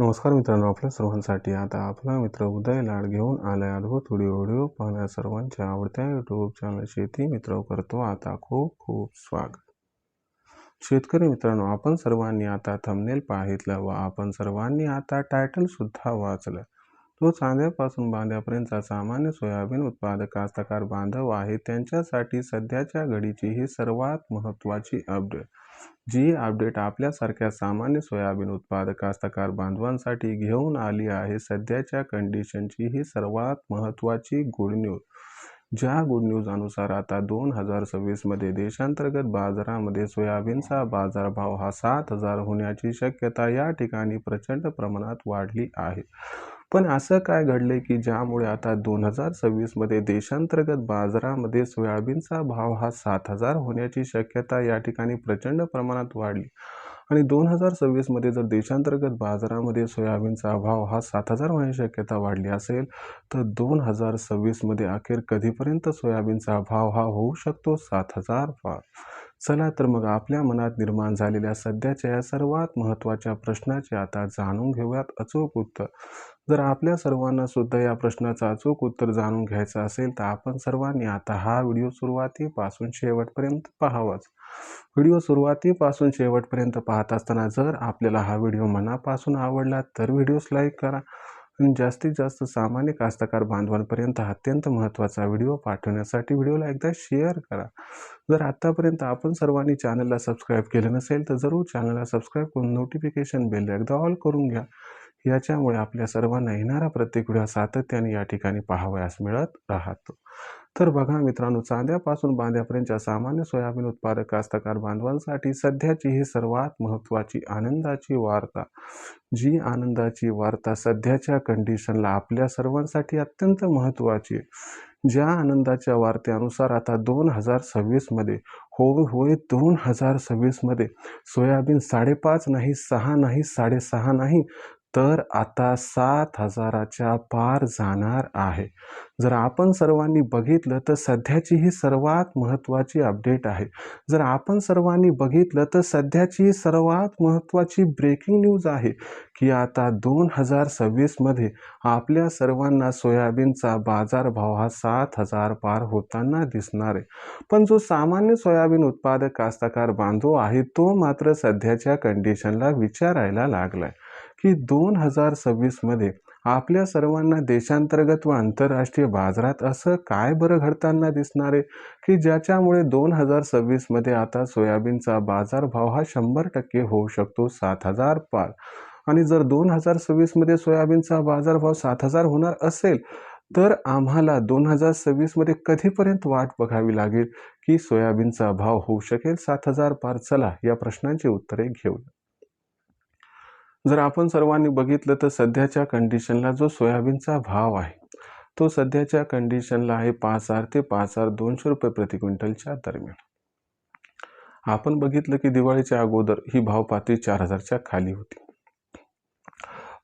नमस्कार मित्रांनो आपल्या सर्वांसाठी आता आपला मित्र उदय लाड घेऊन आलाय अद्भुत व्हिडिओ व्हिडिओ पाहण्या सर्वांच्या आवडत्या यूट्यूब चॅनल शेती मित्र करतो आता खूप खूप स्वागत. शेतकरी मित्रांनो आपण सर्वांनी आता थंबनेल पाहितलं व आपण सर्वांनी आता टायटल सुद्धा वाचलं. तो चांद्यापासून बांध्यापर्यंतचा सामान्य सोयाबीन उत्पादक कास्तकार बांधव आहे. त्यांच्यासाठी सध्याच्या घडीची ही सर्वात महत्त्वाची अपडेट जी अपडेट आपल्यासारख्या सामान्य सोयाबीन उत्पादक कास्तकार बांधवांसाठी घेऊन आली आहे सध्याच्या कंडिशनची ही सर्वात महत्त्वाची गुड न्यूज ज्या गुड न्यूज अनुसार आता दोन हजार सव्वीसमध्ये देशांतर्गत बाजारामध्ये सोयाबीनचा बाजारभाव हा सात हजार होण्याची शक्यता या ठिकाणी प्रचंड प्रमाणात वाढली आहे. पण असं काय घडलं की ज्यामुळे आता दोन हजार सव्वीसमध्ये देशांतर्गत बाजारामध्ये सोयाबीनचा भाव हा सात हजार होण्याची शक्यता या ठिकाणी प्रचंड प्रमाणात वाढली. आणि दोन हजार सव्वीसमध्ये जर देशांतर्गत बाजारामध्ये सोयाबीनचा भाव हा सात हजार होण्याची शक्यता वाढली असेल तर दोन हजार सव्वीसमध्ये अखेर कधीपर्यंत सोयाबीनचा भाव हा होऊ शकतो? सात हजार पार चला तर मग आपल्या मनात निर्माण झालेल्या सध्याच्या या सर्वात महत्त्वाच्या प्रश्नाचे आता जाणून घेऊयात अचूक उत्तर. जर आपल्या सर्वांना सुद्धा या प्रश्नाचं अचूक उत्तर जाणून घ्यायचं असेल तर आपण सर्वांनी आता हा व्हिडिओ सुरुवातीपासून शेवटपर्यंत पाहावाच. व्हिडिओ सुरुवातीपासून शेवटपर्यंत पाहत असताना जर आपल्याला हा व्हिडिओ मनापासून आवडला तर व्हिडिओस लाईक करा. आणि जास्तीत जास्त सामान्य कास्तकार बांधवांपर्यंत अत्यंत महत्त्वाचा व्हिडिओ पाठवण्यासाठी व्हिडिओला एकदा शेअर करा. जर आत्तापर्यंत आपण सर्वांनी चॅनलला सबस्क्राईब केलं नसेल तर जरूर चॅनलला सबस्क्राईब करून नोटिफिकेशन बेल एकदा ऑल करून घ्या. याच्यामुळे आपल्या सर्वांना येणारा प्रत्येक व्हिडिओ सातत्याने या ठिकाणी पाहावयास मिळत राहतो. तर बघा मित्रांनो चांद्यापासून बांध्यापर्यंतच्या सामान्य सोयाबीन उत्पादक कास्तकार बांधवांसाठी सध्याची ही सर्वात महत्त्वाची आनंदाची वार्ता. जी आनंदाची वार्ता सध्याच्या कंडिशनला आपल्या सर्वांसाठी अत्यंत महत्त्वाची आहे. ज्या आनंदाच्या वार्तेनुसार आता दोन हजार सव्वीसमध्ये होय होय दोन हजार सव्वीसमध्ये सोयाबीन साडेपाच नाही सहा नाही साडेसहा नाही तर आता सात हजाराच्या पार जाणार आहे. जर आपण सर्वांनी बघितलं तर सध्याची ही सर्वात महत्त्वाची अपडेट आहे. जर आपण सर्वांनी बघितलं तर सध्याची ही सर्वात महत्त्वाची ब्रेकिंग न्यूज आहे की आता दोन हजार सव्वीसमध्ये आपल्या सर्वांना सोयाबीनचा बाजारभाव हा सात हजार पार होताना दिसणार आहे. पण जो सामान्य सोयाबीन उत्पादक कास्तकार बांधव आहे तो मात्र सध्याच्या कंडिशनला विचारायला लागलाय. की दोन हजार सव्वीसमध्ये आपल्या सर्वांना देशांतर्गत व आंतरराष्ट्रीय बाजारात असं काय बरं घडताना दिसणार आहे? की ज्याच्यामुळे दोन हजार सव्वीसमध्ये आता सोयाबीनचा बाजारभाव हा शंभर टक्के होऊ शकतो सात हजार पार? आणि जर दोन हजार सव्वीसमध्ये सोयाबीनचा बाजारभाव सात हजार होणार असेल तर आम्हाला दोन हजार सव्वीसमध्ये कधीपर्यंत वाट बघावी लागेल की सोयाबीनचा भाव होऊ शकेल सात हजार पार? चला या प्रश्नांची उत्तरे घेऊया. जर आपण सर्वांनी बघितलं तर सध्याच्या कंडिशनला जो सोयाबीनचा भाव आहे तो सध्याच्या कंडिशनला आहे पाच हजार ते पाच हजार दोनशे रुपये प्रति क्विंटलच्या दरम्यान. आपण बघितलं की दिवाळीच्या अगोदर ही भाव पातळी चार हजारच्या खाली होती.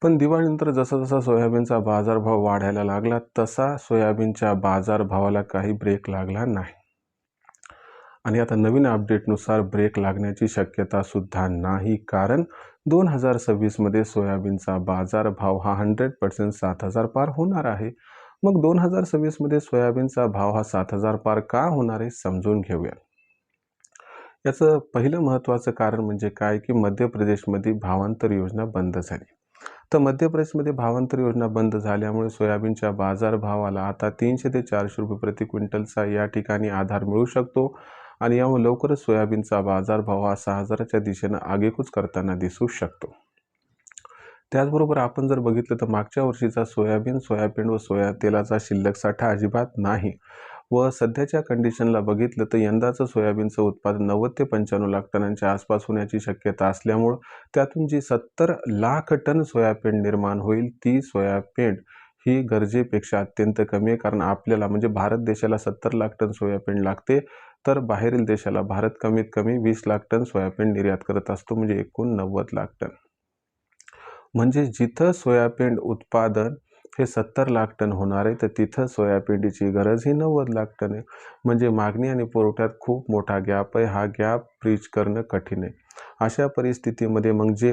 पण दिवाळीनंतर जसा जसा सोयाबीनचा बाजारभाव वाढायला लागला तसा सोयाबीनच्या बाजारभावाला काही ब्रेक लागला नाही. आणि आता नवीन अपडेटनुसार ब्रेक लागण्याची शक्यतासुद्धा नाही. कारण दोन हजार सव्वीसमध्ये सोयाबीनचा बाजारभाव हा हंड्रेड पर्सेंट सात हजार पार होणार आहे. मग दोन हजार सव्वीसमध्ये सोयाबीनचा भाव हा सात हजार पार का होणार आहे समजून घेऊया याचं पहिलं महत्त्वाचं कारण म्हणजे काय की मध्य प्रदेशमध्ये भावांतर योजना बंद झाली. तर मध्य प्रदेशमध्ये भावांतर योजना बंद झाल्यामुळे सोयाबीनच्या बाजारभावाला आता तीनशे ते चारशे रुपये प्रति क्विंटलचा या ठिकाणी आधार मिळू शकतो. आणि यामुळे लवकरच सोयाबीनचा बाजारभाव हा सहा हजाराच्या दिशेनं आगेकूच करताना दिसू शकतो. त्याचबरोबर आपण जर बघितलं तर मागच्या वर्षीचा सोयाबीन सोयाबीन व सोया तेलाचा शिल्लक साठा अजिबात नाही व सध्याच्या कंडिशनला बघितलं तर यंदाचं सोयाबीनचं उत्पादन नव्वद ते पंच्याण्णव लाख टनांच्या आसपास होण्याची शक्यता असल्यामुळं त्यातून जी सत्तर लाख टन सोयाबीन निर्माण होईल ती सोयाबीन ही गरजेपेक्षा अत्यंत कमी आहे. कारण आपल्याला म्हणजे भारत देशाला सत्तर लाख टन सोयाबीन लागते. तर बाहेरील देशाला भारत कमीत कमी वीस लाख टन सोयाबीन निर्यात करत असतो म्हणजे एकूण नव्वद लाख टन. म्हणजे जिथं सोयाबीन उत्पादन हे सत्तर लाख टन होणार आहे तर तिथं सोयाबीनची गरज ही नव्वद लाख टन आहे. म्हणजे मागणी आणि पुरवठ्यात खूप मोठा गॅप आहे. हा गॅप ब्रिज करणं कठीण आहे. अशा परिस्थितीमध्ये मग जे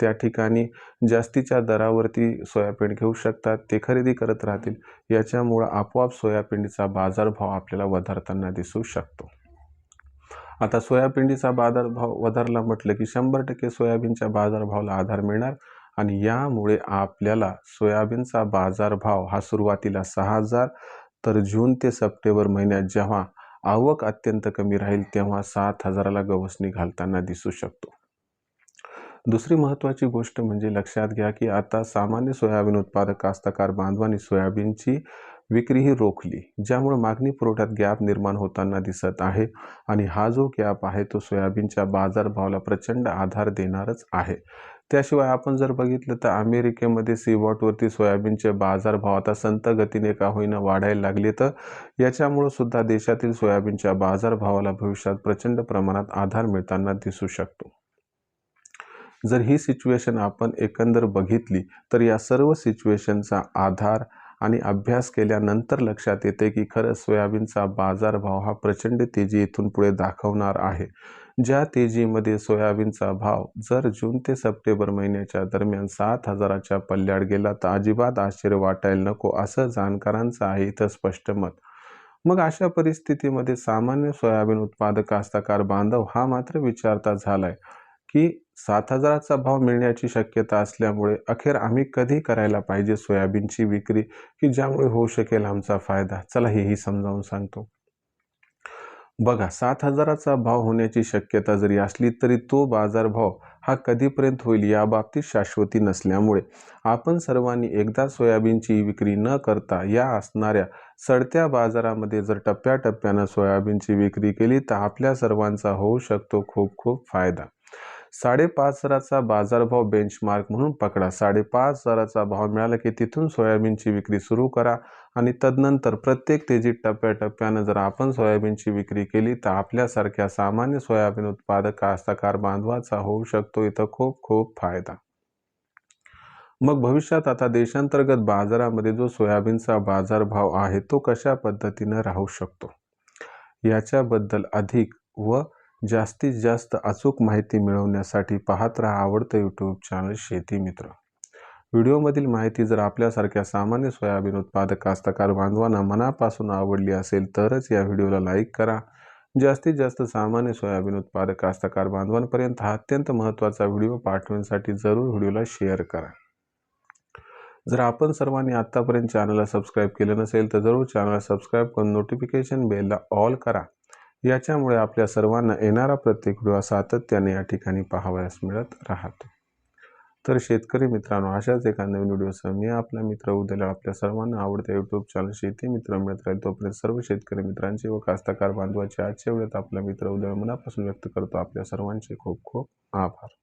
त्या ठिकाणी जास्तीच्या दरावरती सोयाबीन घेऊ शकतात ते खरेदी करत राहतील याच्यामुळं आपोआप सोयाबीनचा बाजारभाव आपल्याला वधारताना दिसू शकतो. आता सोयाबीनचा बाजारभाव वधारला म्हटलं की शंभर टक्के सोयाबीनच्या बाजारभावाला आधार मिळणार. आणि यामुळे आपल्याला सोयाबीनचा बाजारभाव हा सुरुवातीला सहा हजार तर जून ते सप्टेंबर महिन्यात जेव्हा आवक अत्यंत कमी राहील तेव्हा सात हजाराला गवसणी घालताना दिसू शकतो. दुसरी महत्त्वाची गोष्ट म्हणजे लक्षात घ्या की आता सामान्य सोयाबीन उत्पादक कास्तकार बांधवांनी सोयाबीनची विक्रीही रोखली ज्यामुळे मागणी पुरवठ्यात गॅप निर्माण होताना दिसत आहे आणि हा जो गॅप आहे तो सोयाबीनच्या बाजारभावाला प्रचंड आधार देणारच आहे. त्याशिवाय आपण जर बघितलं तर अमेरिकेमध्ये सीवॉटवरती सोयाबीनचे बाजारभाव आता संत गतीने का होईना वाढायला लागले तर याच्यामुळं सुद्धा देशातील सोयाबीनच्या बाजारभावाला भविष्यात प्रचंड प्रमाणात आधार मिळताना दिसू शकतो. जर ही सिच्युएशन आपण एकंदर बघितली तर या सर्व सिच्युएशनचा आधार आणि अभ्यास केल्यानंतर लक्षात येते की खरंच सोयाबीनचा बाजारभाव हा प्रचंड तेजी इथून पुढे दाखवणार आहे. ज्या तेजीमध्ये सोयाबीनचा भाव जर जून ते सप्टेंबर महिन्याच्या दरम्यान सात हजाराच्या पल्ल्याड गेला तर अजिबात आश्चर्य वाटायला नको असं जाणकारांचं आहे इथं स्पष्ट मत. मग अशा परिस्थितीमध्ये सामान्य सोयाबीन उत्पादक कास्तकार बांधव हा मात्र विचारता झालाय की सात हजाराचा भाव मिळण्याची शक्यता असल्यामुळे अखेर आम्ही कधी करायला पाहिजे सोयाबीनची विक्री की ज्यामुळे होऊ शकेल आमचा फायदा? चला हेही समजावून सांगतो. बघा सात हजाराचा भाव होण्याची शक्यता जरी असली तरी तो बाजारभाव हा कधीपर्यंत होईल याबाबतीत शाश्वती नसल्यामुळे. आपण सर्वांनी एकदा सोयाबीनची विक्री न करता या असणाऱ्या सडत्या बाजारामध्ये जर टप्प्याटप्प्यानं सोयाबीनची विक्री केली तर आपल्या सर्वांचा होऊ शकतो खूप खूप फायदा. साडेपाच हजाराचा बाजारभाव बेंचमार्क म्हणून पकडा. साडेपाच हजाराचा भाव मिळाला की तिथून सोयाबीनची विक्री सुरू करा. आणि तदनंतर प्रत्येक तेजीत टप्प्याटप्प्यानं जर आपण सोयाबीनची विक्री केली तर आपल्यासारख्या सामान्य सोयाबीन उत्पादक कास्तकार बांधवाचा होऊ शकतो. इथं खूप खूप फायदा. मग भविष्यात आता देशांतर्गत बाजारामध्ये जो सोयाबीनचा बाजारभाव आहे तो कशा पद्धतीनं राहू शकतो? याच्याबद्दल अधिक व जास्तीत जास्त अचूक माहिती मिळवण्यासाठी पाहत राहा आवडतं यूट्यूब चॅनल शेती मित्र. व्हिडिओमधील माहिती जर आपल्यासारख्या सामान्य सोयाबीन उत्पादक कास्तकार बांधवांना मनापासून आवडली असेल तरच या व्हिडिओला लाईक करा. जास्तीत जास्त सामान्य सोयाबीन उत्पादक कास्तकार बांधवांपर्यंत हा अत्यंत महत्त्वाचा व्हिडिओ पाठवण्यासाठी जरूर व्हिडिओला शेअर करा. जर आपण सर्वांनी आत्तापर्यंत चॅनलला सबस्क्राईब केलं नसेल तर जरूर चॅनलला सबस्क्राईब करून नोटिफिकेशन बेलला ऑल करा. याच्यामुळे आपल्या सर्वांना येणारा प्रत्येक व्हिडिओ सातत्याने या ठिकाणी पाहावयास मिळत राहतो. तर शेतकरी मित्रांनो अशाच एका नवीन व्हिडिओसह मी आपला मित्र उद्याला आपल्या सर्वांना आवडत्या यूट्यूब चॅनल शेती मित्र मिळत राहील. तोपर्यंत सर्व शेतकरी मित्रांचे व कास्तकार बांधवाचे आजच्या वेळेत आपला मित्र उद्या मनापासून व्यक्त करतो. आपल्या सर्वांचे खूप खूप आभार.